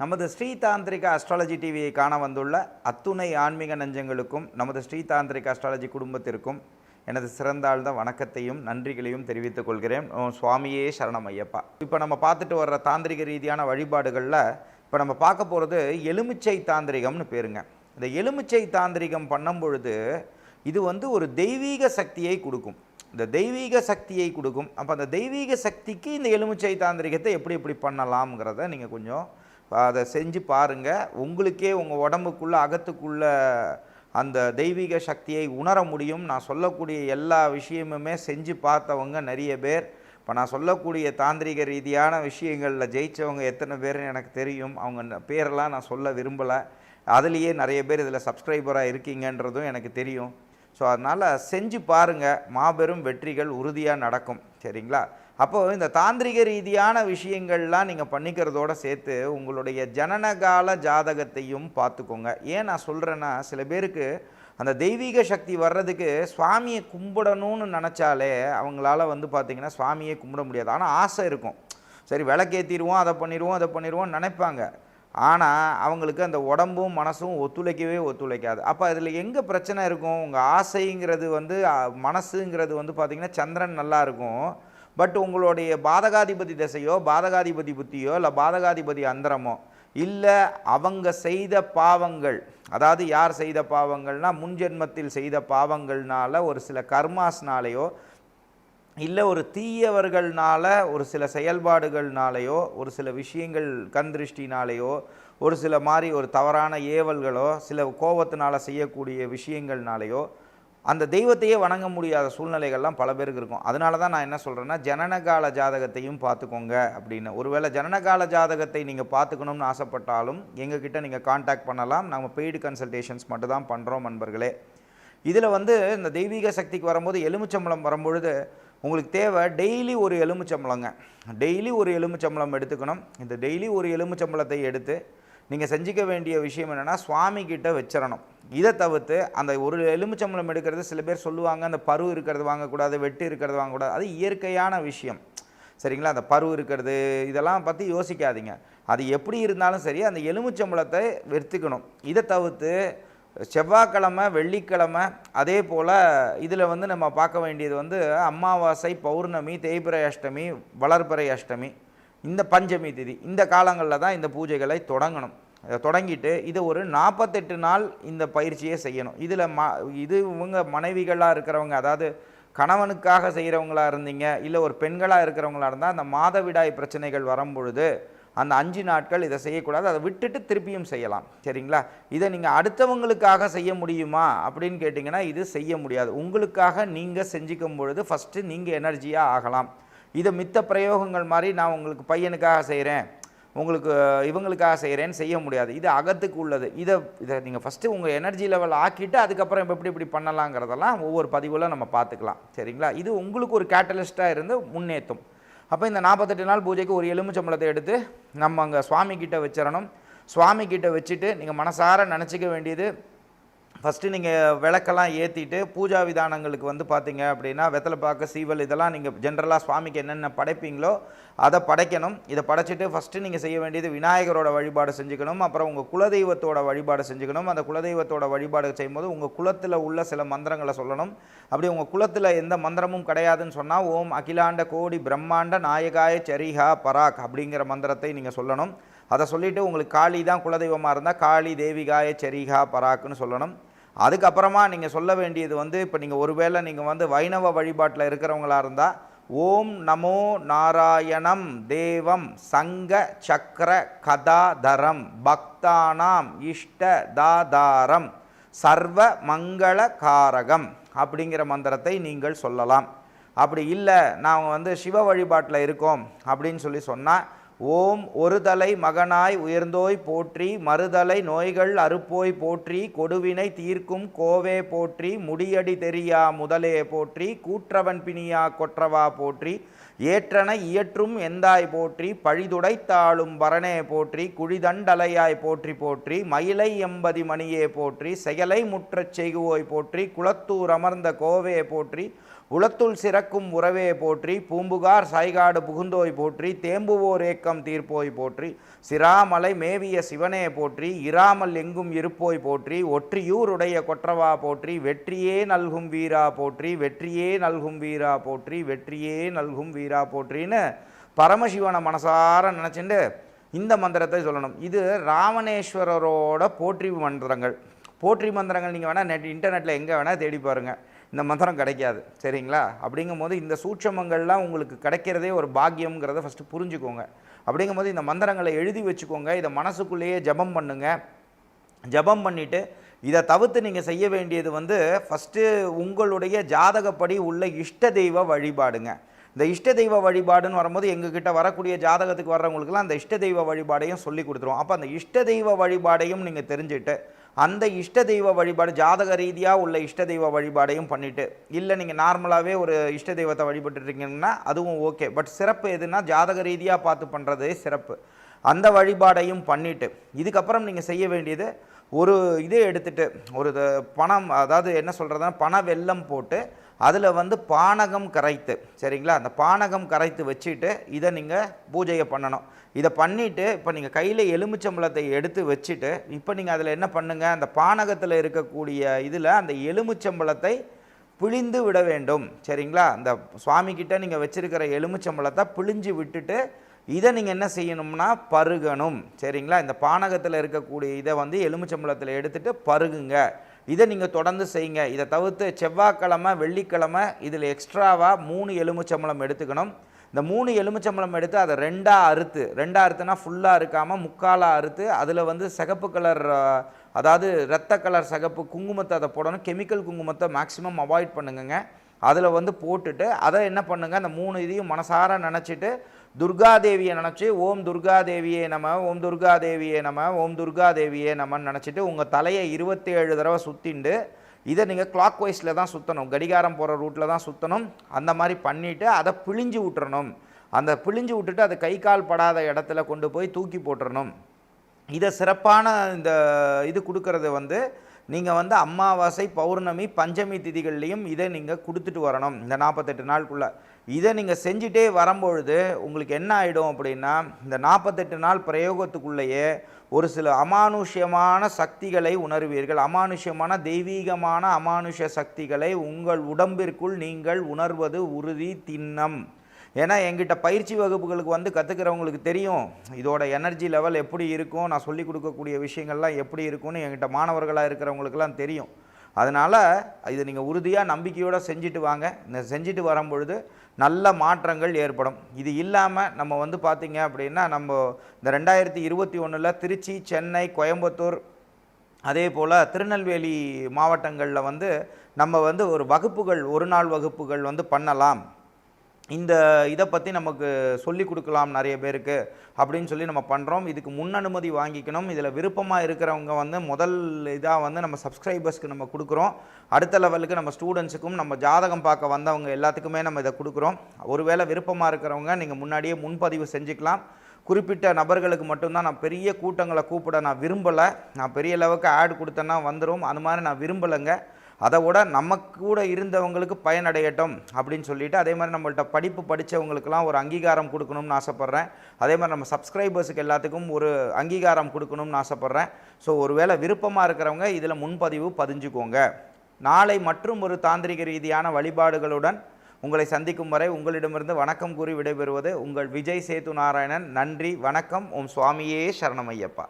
நமது ஸ்ரீதாந்திரிக அஸ்ட்ராலஜி டிவியை காண வந்துள்ள அத்துணை ஆன்மீக நெஞ்சங்களுக்கும் நமது ஸ்ரீ தாந்திரிக அஸ்ட்ராலஜி குடும்பத்திற்கும் எனது சிறந்தாழ்ந்த வணக்கத்தையும் நன்றிகளையும் தெரிவித்துக் கொள்கிறேன். சுவாமியே சரணம் ஐயப்பா இப்போ நம்ம பார்த்துட்டு வர்ற தாந்திரிக ரீதியான வழிபாடுகளில் இப்போ நம்ம பார்க்க போகிறது எலுமிச்சை தாந்திரிகம்னு பேருங்க. இந்த எலுமிச்சை தாந்திரிகம் பண்ணும் பொழுது இது வந்து ஒரு தெய்வீக சக்தியை கொடுக்கும். இந்த தெய்வீக சக்தியை கொடுக்கும். அப்போ அந்த தெய்வீக சக்திக்கு இந்த எலுமிச்சை தாந்திரிகத்தை எப்படி எப்படி பண்ணலாம்ங்கிறத நீங்கள் கொஞ்சம் அதை செஞ்சு பாருங்கள் உங்களுக்கே உங்கள் உடம்புக்குள்ளே அகத்துக்குள்ள அந்த தெய்வீக சக்தியை உணர முடியும். நான் சொல்லக்கூடிய எல்லா விஷயமுமே செஞ்சு பார்த்தவங்க நிறைய பேர். இப்போ நான் சொல்லக்கூடிய தாந்திரிக ரீதியான விஷயங்களில் ஜெயித்தவங்க எத்தனை பேர்னு எனக்கு தெரியும். அவங்க பேரெல்லாம் நான் சொல்ல விரும்பலை. அதுலேயே நிறைய பேர் இதில் சப்ஸ்கிரைபராக இருக்கீங்கன்றதும் எனக்கு தெரியும். ஸோ அதனால் செஞ்சு பாருங்கள் மாபெரும் வெற்றிகள் உறுதியாக நடக்கும். சரிங்களா? அப்போது இந்த தாந்திரிக ரீதியான விஷயங்கள்லாம் நீங்கள் பண்ணிக்கிறதோட சேர்த்து உங்களுடைய ஜனனகால ஜாதகத்தையும் பார்த்துக்கோங்க. ஏன் நான் சொல்கிறேன்னா சில பேருக்கு அந்த தெய்வீக சக்தி வர்றதுக்கு சுவாமியை கும்பிடணும்னு நினச்சாலே அவங்களால வந்து பார்த்திங்கன்னா சுவாமியை கும்பிட முடியாது. ஆனால் ஆசை இருக்கும். சரி விளக்கேற்றிடுவோம் அதை பண்ணிடுவோம் அதை பண்ணிடுவோம் நினைப்பாங்க. ஆனால் அவங்களுக்கு அந்த உடம்பும் மனசும் ஒத்துழைக்கவே ஒத்துழைக்காது. அப்போ அதில் எங்கே பிரச்சனை இருக்கும்? உங்கள் ஆசைங்கிறது வந்து மனசுங்கிறது வந்து பார்த்திங்கன்னா சந்திரன் நல்லா இருக்கும். பட் உங்களுடைய பாதகாதிபதி திசையோ பாதகாதிபதி புத்தியோ இல்லை பாதகாதிபதி அந்தரமோ இல்லை அவங்க செய்த பாவங்கள் அதாவது யார் செய்த பாவங்கள்னா முன்ஜென்மத்தில் செய்த பாவங்கள்னால ஒரு சில கர்மாஸ்னாலேயோ இல்லை ஒரு தீயவர்கள்னால ஒரு சில செயல்பாடுகள்னாலேயோ ஒரு சில விஷயங்கள் கந்திருஷ்டினாலேயோ ஒரு சில மாதிரி ஒரு தவறான ஏவல்களோ சில கோபத்தினால செய்யக்கூடிய விஷயங்கள்னாலேயோ அந்த தெய்வத்தையே வணங்க முடியாத சூழ்நிலைகள்லாம் பல பேருக்கு இருக்கும். அதனால தான் நான் என்ன சொல்கிறேன்னா ஜனனகால ஜாதகத்தையும் பார்த்துக்கோங்க அப்படின்னு. ஒருவேளை ஜனனகால ஜாதகத்தை நீங்கள் பார்த்துக்கணும்னு ஆசைப்பட்டாலும் எங்ககிட்ட நீங்கள் காண்டாக்ட் பண்ணலாம். நம்ம பெய்டு கன்சல்டேஷன்ஸ் மட்டும் தான் பண்ணுறோம் நண்பர்களே. இதில் வந்து இந்த தெய்வீக சக்திக்கு வரும்போது எலுமிச்சம்பளம் வரும்பொழுது உங்களுக்கு தேவை டெய்லி ஒரு எலுமிச்சம்பளங்க டெய்லி ஒரு எலுமிச்சம்பழம் எடுத்துக்கணும். இந்த டெய்லி ஒரு எலுமிச்சம்பழத்தை எடுத்து நீங்கள் செஞ்சுக்க வேண்டிய விஷயம் என்னென்னா சுவாமிகிட்ட வச்சிடணும் இதை தவிர்த்து அந்த ஒரு எலுமிச்சம்பழம் எடுக்கிறது சில பேர் சொல்லுவாங்க அந்த பரு இருக்கிறது வாங்கக்கூடாது வெட்டு இருக்கிறது வாங்கக்கூடாது. அது இயற்கையான விஷயம். சரிங்களா? அந்த பரு இருக்கிறது இதெல்லாம் பற்றி யோசிக்காதீங்க. அது எப்படி இருந்தாலும் சரி அந்த எலுமிச்சம்பளத்தை வெறுத்துக்கணும் இதை தவிர்த்து செவ்வாய்க்கிழமை வெள்ளிக்கிழமை அதே போல் இதில் வந்து நம்ம பார்க்க வேண்டியது வந்து அமாவாசை பௌர்ணமி தேய்பிரை அஷ்டமி வளர்பிறை அஷ்டமி. இந்த பஞ்சமி திதி இந்த காலங்களில் தான் இந்த பூஜைகளை தொடங்கணும். அதை தொடங்கிட்டு இது ஒரு நாற்பத்தெட்டு நாள் இந்த பயிற்சியை செய்யணும். இதில் ம இது இவங்க மனைவிகளாக இருக்கிறவங்க அதாவது கணவனுக்காக செய்கிறவங்களா இருந்தீங்க இல்லை ஒரு பெண்களாக இருக்கிறவங்களா இருந்தால் அந்த மாதவிடாய் பிரச்சனைகள் வரும்பொழுது அந்த அஞ்சு நாட்கள் இதை செய்யக்கூடாது. அதை விட்டுட்டு திருப்பியும் செய்யலாம். சரிங்களா? இதை நீங்கள் அடுத்தவங்களுக்காக செய்ய முடியுமா அப்படின்னு கேட்டிங்கன்னா இது செய்ய முடியாது. உங்களுக்காக நீங்கள் செஞ்சுக்கும் பொழுது ஃபஸ்ட்டு நீங்கள் எனர்ஜியாக ஆகலாம். இதை மித்த பிரயோகங்கள் மாதிரி நான் உங்களுக்கு பையனுக்காக செய்கிறேன் உங்களுக்கு இவங்களுக்காக செய்கிறேன்னு செய்ய முடியாது. இது அகத்துக்கு உள்ளது. இதை இதை நீங்கள் ஃபஸ்ட்டு உங்கள் எனர்ஜி லெவல் ஆக்கிட்டு அதுக்கப்புறம் இப்போ எப்படி இப்படி பண்ணலாங்கிறதெல்லாம் ஒவ்வொரு பதிவில் நம்ம பார்த்துக்கலாம் சரிங்களா? இது உங்களுக்கு ஒரு கேட்டலிஸ்ட்டாக இருந்து முன்னேற்றும் அப்போ இந்த நாற்பத்தெட்டு நாள் பூஜைக்கு ஒரு எலுமிச்சம்பளத்தை எடுத்து நம்ம அங்கே சுவாமிக்கிட்ட வச்சிடணும். சுவாமிக்கிட்ட வச்சுட்டு நீங்கள் மனசார நினச்சிக்க வேண்டியது ஃபஸ்ட்டு நீங்கள் விளக்கெல்லாம் ஏற்றிட்டு பூஜா விதானங்களுக்கு வந்து பார்த்தீங்க அப்படின்னா வெத்தலைப்பாக்கு சீவல் இதெல்லாம் நீங்கள் ஜென்ரலாக சுவாமிக்கு என்னென்ன படைப்பீங்களோ அதை படைக்கணும். இதை படைச்சிட்டு ஃபஸ்ட்டு நீங்கள் செய்ய வேண்டியது விநாயகரோட வழிபாடு செஞ்சுக்கணும். அப்புறம் உங்கள் குலதெய்வத்தோட வழிபாடு செஞ்சுக்கணும். அந்த குலதெய்வத்தோட வழிபாடு செய்யும்போது உங்கள் குலத்தில் உள்ள சில மந்திரங்களை சொல்லணும். அப்படி உங்கள் குலத்தில் எந்த மந்திரமும் கிடையாதுன்னு சொன்னால் ஓம் அகிலாண்ட கோடி பிரம்மாண்ட நாயகாய சரிஹா பராக் அப்படிங்கிற மந்திரத்தை நீங்கள் சொல்லணும். அதை சொல்லிவிட்டு உங்களுக்கு காளி தான் குலதெய்வமாக இருந்தால் காளி தேவிகாய சரிகா பராக்குன்னு சொல்லணும். அதுக்கப்புறமா நீங்கள் சொல்ல வேண்டியது வந்து இப்போ நீங்கள் ஒருவேளை நீங்கள் வந்து வைணவ வழிபாட்டில் இருக்கிறவங்களா இருந்தால் ஓம் நமோ நாராயணம் தேவம் சங்க சக்கர கதாதரம் பக்தானாம் இஷ்ட தாதாரம் சர்வ மங்கள காரகம் அப்படிங்கிற மந்திரத்தை நீங்கள் சொல்லலாம். அப்படி இல்லை நாம் வந்து சிவ வழிபாட்டில் இருக்கோம் அப்படின்னு சொல்லி சொன்னால் ஓம் ஒரு தலை மகனாய் உயர்ந்தோய் போற்றி மறுதலை நோய்கள் அறுப்போய் போற்றி கொடுவினை தீர்க்கும் கோவே போற்றி முடியடி தெரியா முதலே போற்றி கூற்றவன் பிணியா கொற்றவா போற்றி ஏற்றன இயற்றும் எந்தாய் போற்றி பழிதுடைத்தாளும் பரணே போற்றி குழிதண்டலையாய் போற்றி போற்றி மயிலை எம்பதி மணியே போற்றி செயலை முற்றச் செய்குவோய் போற்றி குளத்தூர் அமர்ந்த கோவே போற்றி உளத்துள் சிறக்கும் உறவே போற்றி பூம்புகார் சாய்காடு புகுந்தோய் போற்றி தேம்புவோர் ஏக்கம் தீர்ப்போய் போற்றி சிராமலை மேவிய சிவனே போற்றி இராமல் எங்கும் இருப்போய் போற்றி ஒற்றியூருடைய கொற்றவா போற்றி வெற்றியே நல்கும் வீரா போற்றி வெற்றியே நல்கும் வீரா போற்றி வெற்றியே நல்கும் வீரா போற்றின்னு பரமசிவனை மனசார நினச்சிண்டு இந்த மந்திரத்தை சொல்லணும். இது ராமணேஸ்வரரோட போற்றி மந்திரங்கள். போற்றி மந்திரங்கள் நீங்கள் வேணால் நெட் இன்டர்நெட்டில் எங்கே வேணால் தேடி பாருங்கள் இந்த மந்திரம் கிடைக்காது. சரிங்களா? அப்படிங்கும்போது இந்த சூட்சமங்கள்லாம் உங்களுக்கு கிடைக்கிறதே ஒரு பாக்கியம்ங்கிறத ஃபஸ்ட்டு புரிஞ்சுக்கோங்க. அப்படிங்கும்போது இந்த மந்திரங்களை எழுதி வச்சுக்கோங்க. இதை மனசுக்குள்ளேயே ஜபம் பண்ணுங்க. ஜபம் பண்ணிவிட்டு இதை தவிர்த்து நீங்கள் செய்ய வேண்டியது வந்து ஃபஸ்ட்டு உங்களுடைய ஜாதகப்படி உள்ள இஷ்ட தெய்வ வழிபாடுங்க. இந்த இஷ்ட தெய்வ வழிபாடுன்னு வரும்போது எங்ககிட்ட வரக்கூடிய ஜாதகத்துக்கு வர்றவங்களுக்குலாம் அந்த இஷ்ட தெய்வ வழிபாடையும் சொல்லி கொடுத்துருவோம். அப்போ அந்த இஷ்ட தெய்வ வழிபாடையும் நீங்கள் தெரிஞ்சுட்டு அந்த இஷ்ட தெய்வ வழிபாடு ஜாதக ரீதியாக உள்ள இஷ்ட தெய்வ வழிபாடையும் பண்ணிவிட்டு இல்லை நீங்கள் நார்மலாகவே ஒரு இஷ்ட தெய்வத்தை வழிபட்டுருக்கீங்கன்னா அதுவும் ஓகே. பட் சிறப்பு எதுனா ஜாதக ரீதியாக பார்த்து பண்ணுறதே சிறப்பு. அந்த வழிபாடையும் பண்ணிவிட்டு இதுக்கப்புறம் நீங்கள் செய்ய வேண்டியது ஒரு இதே எடுத்துட்டு ஒரு த- பணம் அதாவது என்ன சொல்கிறதுனா பண வெல்லம் போட்டு அதில் வந்து பானகம் கரைத்து சரிங்களா? அந்த பானகம் கரைத்து வச்சுட்டு இதை நீங்கள் பூஜையை பண்ணணும். இதை பண்ணிவிட்டு இப்போ நீங்கள் கையில் எலுமிச்சம்பழத்தை எடுத்து வச்சுட்டு இப்போ நீங்கள் அதில் என்ன பண்ணுங்கள் அந்த பானகத்தில் இருக்கக்கூடிய இதில் அந்த எலுமிச்சம்பழத்தை பிழிந்து விட வேண்டும் சரிங்களா? அந்த சுவாமிக்கிட்ட நீங்கள் வச்சுருக்கிற எலுமிச்சம்பழத்தை பிழிஞ்சு விட்டுட்டு இதை நீங்கள் என்ன செய்யணும்னா பருகணும் சரிங்களா? இந்த பானகத்தில் இருக்கக்கூடிய இதை வந்து எலுமிச்சம்பழத்தில் எடுத்துட்டு பருகுங்க. இதை நீங்கள் தொடர்ந்து செய்யுங்க. இதை தவிர்த்து செவ்வாய்க்கிழமை வெள்ளிக்கிழமை இதில் எக்ஸ்ட்ராவாக மூணு எலுமிச்சம்பளம் எடுத்துக்கணும். இந்த மூணு எலுமிச்சம்பழம் எடுத்து அதை ரெண்டாக அறுத்து ரெண்டாக அறுத்துனா ஃபுல்லாக இருக்காமல் முக்காலாக அறுத்து அதில் வந்து சிகப்பு கலர் அதாவது ரத்த கலர் சிகப்பு குங்குமத்தை அதை போடணும். கெமிக்கல் குங்குமத்தை மேக்ஸிமம் அவாய்ட் பண்ணுங்கங்க. அதில் வந்து போட்டுட்டு அதை என்ன பண்ணுங்கள் அந்த மூணு இதையும் மனசார நினச்சிட்டு துர்காதேவியை நினச்சி ஓம் துர்காதேவியே நம ஓம் துர்காதேவியே நம ஓம் துர்காதேவியே நமன்னு நினச்சிட்டு உங்கள் தலையை இருபத்தி ஏழு தடவை சுற்றிண்டு இதை நீங்கள் கிளாக் வைஸில் தான் சுற்றணும் கடிகாரம் போகிற ரூட்டில் தான் சுற்றணும் அந்த மாதிரி பண்ணிவிட்டு அதை பிழிஞ்சு விட்டுறணும். அந்த பிழிஞ்சு விட்டுட்டு அது கை கால் படாத இடத்துல கொண்டு போய் தூக்கி போட்டுறணும். இதை சிறப்பான இந்த இது கொடுக்கறது வந்து நீங்கள் வந்து அமாவாசை பௌர்ணமி பஞ்சமி திதிகள்லையும் இதை நீங்கள் கொடுத்துட்டு வரணும். இந்த நாற்பத்தெட்டு நாளுக்குள்ளே. இதை நீங்கள் செஞ்சுட்டே வரும்பொழுது உங்களுக்கு என்ன ஆகிடும் அப்படின்னா இந்த நாற்பத்தெட்டு நாள் பிரயோகத்துக்குள்ளேயே ஒரு சில அமானுஷ்யமான சக்திகளை உணர்வீர்கள். அமானுஷ்யமான தெய்வீகமான அமானுஷ சக்திகளை உங்கள் உடம்பிற்குள் நீங்கள் உணர்வது உறுதி திண்ணம். ஏன்னா எங்கிட்ட பயிற்சி வகுப்புகளுக்கு வந்து கற்றுக்கிறவங்களுக்கு தெரியும். இதோட எனர்ஜி லெவல் எப்படி இருக்கும் நான் சொல்லிக் கொடுக்கக்கூடிய விஷயங்கள்லாம் எப்படி இருக்கும்னு எங்கிட்ட மாணவர்களாக இருக்கிறவங்களுக்கெல்லாம் தெரியும். அதனால் இதை நீங்கள் உறுதியாக நம்பிக்கையோடு செஞ்சுட்டு வாங்க. இந்த செஞ்சுட்டு வரும்பொழுது நல்ல மாற்றங்கள் ஏற்படும். இது இல்லாமல் நம்ம வந்து பார்த்திங்க அப்படின்னா நம்ம இந்த ரெண்டாயிரத்தி இருபத்தி ஒன்றில் திருச்சி சென்னை கோயம்புத்தூர் அதே போல் திருநெல்வேலி மாவட்டங்களில் வந்து நம்ம வந்து ஒரு வகுப்புகள் ஒரு நாள் வகுப்புகள் வந்து பண்ணலாம். இந்த இதை பற்றி நமக்கு சொல்லி கொடுக்கலாம் நிறைய பேருக்கு அப்படின்னு சொல்லி நம்ம பண்ணுறோம் இதுக்கு முன் அனுமதி வாங்கிக்கணும். இதில் விருப்பமாக இருக்கிறவங்க வந்து முதல் இதாக வந்து நம்ம சப்ஸ்கிரைபர்ஸ்க்கு நம்ம கொடுக்குறோம். அடுத்த லெவலுக்கு நம்ம ஸ்டூடெண்ட்ஸுக்கும் நம்ம ஜாதகம் பார்க்க வந்தவங்க எல்லாத்துக்குமே நம்ம இதை கொடுக்குறோம். ஒருவேளை விருப்பமாக இருக்கிறவங்க நீங்கள் முன்னாடியே முன்பதிவு செஞ்சுக்கலாம். குறிப்பிட்ட நபர்களுக்கு மட்டும்தான் நான் பெரிய கூட்டங்களை கூப்பிட நான் விரும்பலை. நான் பெரிய லெவலுக்கு ஆட் கொடுத்தேன்னா வந்துடும் அது மாதிரி நான் விரும்பலைங்க. அதை விட நம்ம கூட இருந்தவங்களுக்கு பயனடையட்டும் அப்படின்னு சொல்லிட்டு அதே மாதிரி நம்மள்ட்ட படிப்பு படித்தவங்களுக்கெல்லாம் ஒரு அங்கீகாரம் கொடுக்கணும்னு ஆசைப்பட்றேன். அதே மாதிரி நம்ம சப்ஸ்கிரைபர்ஸுக்கு எல்லாத்துக்கும் ஒரு அங்கீகாரம் கொடுக்கணும்னு ஆசைப்பட்றேன். ஸோ ஒருவேளை விருப்பமாக இருக்கிறவங்க இதில் முன்பதிவு பதிஞ்சுக்கோங்க. நாளை மற்றும் ஒரு தாந்திரிக ரீதியான வழிபாடுகளுடன் உங்களை சந்திக்கும் வரை உங்களிடமிருந்து வணக்கம் கூறி விடைபெறுவது உங்கள் விஜய் சேது நாராயணன் நன்றி வணக்கம். ஓம் சுவாமியே சரணமையப்பா